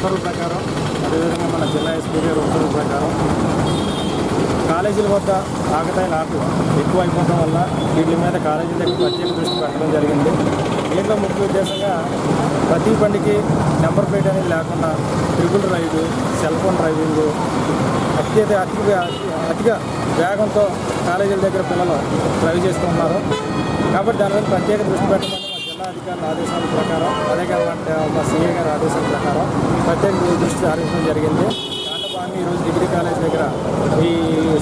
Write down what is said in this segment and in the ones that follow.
ఉత్తర్వు ప్రకారం అదేవిధంగా మన జిల్లా ఎస్పీ గారి ఉత్తర్వు ప్రకారం కాలేజీల వద్ద ఆకతాయిలు ఆటలు ఎక్కువ అయిపోవడం వల్ల వీటి మీద కాలేజీల దగ్గర ప్రత్యేక దృష్టి పెట్టడం జరిగింది. దీంట్లో ముఖ్య ఉద్దేశంగా ప్రతి బండికి నెంబర్ ప్లేట్ అనేది లేకుండా triple ride cell phone driving అత్యధిక అతిగా అతిగా వేగంతో కాలేజీల దగ్గర పిల్లలు డ్రైవ్ చేస్తున్నారు కాబట్టి దాని మీద ప్రత్యేక దృష్టి పెట్టడం అధికారుల ఆదేశాల ప్రకారం అదే కాకుండా సీఏ గారి ఆదేశాల ప్రకారం ప్రత్యేక దృష్టి సారించడం జరిగింది. దాంట్లో భాగంగా ఈరోజు డిగ్రీ కాలేజ్ దగ్గర ఈ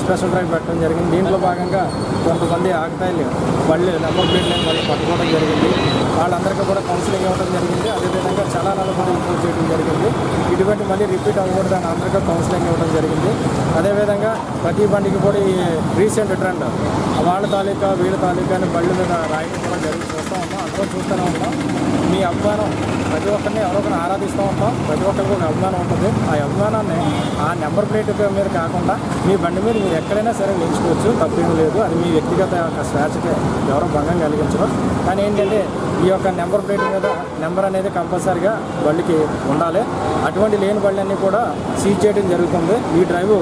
స్పెషల్ డ్రైవ్ పెట్టడం జరిగింది. దీంట్లో భాగంగా కొంతమంది ఆగతాయిలు మళ్ళీ నెంబర్ ప్లేట్ లేని వాళ్ళు పట్టుకోవడం జరిగింది. వాళ్ళందరికీ కూడా కౌన్సిలింగ్ ఇవ్వడం జరిగింది. అదేవిధంగా చలానాలు కూడా ఇంప్రూవ్ చేయడం జరిగింది. ఇటువంటి మళ్ళీ రిపీట్ అవ్వకూడదు అని అందరికీ కౌన్సిలింగ్ ఇవ్వడం జరిగింది. అదేవిధంగా ప్రతి బండికి కూడా ఈ రీసెంట్ ట్రెండ్ వాళ్ళ తాలూకా వీళ్ళ తాలూకా అని బళ్ళు మీద రాయడం కూడా జరిగి చూస్తూ ఉన్నాం అందరూ చూస్తూనే ఉన్నాం. మీ అభిమానం ప్రతి ఒక్కరిని ఎవరో ఒకరిని ఆరాధిస్తూ ఉంటాం. ప్రతి ఒక్కరికి ఒక అభిమానం ఉంటుంది. ఆ అభిమానాన్ని ఆ నెంబర్ ప్లేట్ మీద కాకుండా మీ బండి మీద మీరు ఎక్కడైనా సరే వేయించుకోవచ్చు తప్పేం లేదు. అది మీ వ్యక్తిగత యొక్క స్వేచ్ఛకి ఎవరో భంగం కలిగించరు. కానీ ఏంటంటే ఈ యొక్క నెంబర్ ప్లేట్ మీద నెంబర్ అనేది కంపల్సరీగా బళ్ళకి ఉండాలి. అటువంటి లేని బళ్ళన్నీ కూడా సీజ్ చేయడం జరుగుతుంది. ఈ డ్రైవ్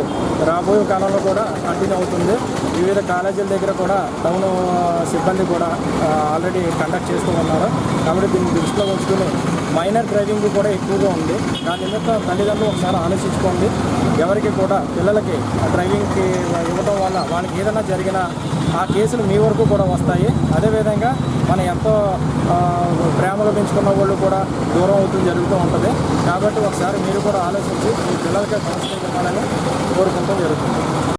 రాబోయే కాలంలో కూడా కంటిన్యూ అవుతుంది. వివిధ కాలేజీల దగ్గర కూడా టౌన్ సిబ్బంది కూడా ఆల్రెడీ కండక్ట్ చేస్తూ ఉన్నారు కాబట్టి దీన్ని దృష్టిలో ఉంచుకుని మైనర్ డ్రైవింగ్ కూడా ఎక్కువగా ఉంది. దాని నిమిత్తం తల్లిదండ్రులు ఒకసారి ఆలోచించుకోండి. ఎవరికి కూడా పిల్లలకి డ్రైవింగ్కి ఇవ్వడం వల్ల వాళ్ళకి ఏదైనా జరిగినా ఆ కేసులు మీ వరకు కూడా వస్తాయి. అదేవిధంగా మనం ఎంతో ప్రేమలో పెంచుకున్న వాళ్ళు కూడా దూరం అవుతూ జరుగుతూ ఉంటుంది. కాబట్టి ఒకసారి మీరు కూడా ఆలోచించి మీ పిల్లలకి కౌన్సిలింగ్ ఇవ్వాలని కోరుకుంటూ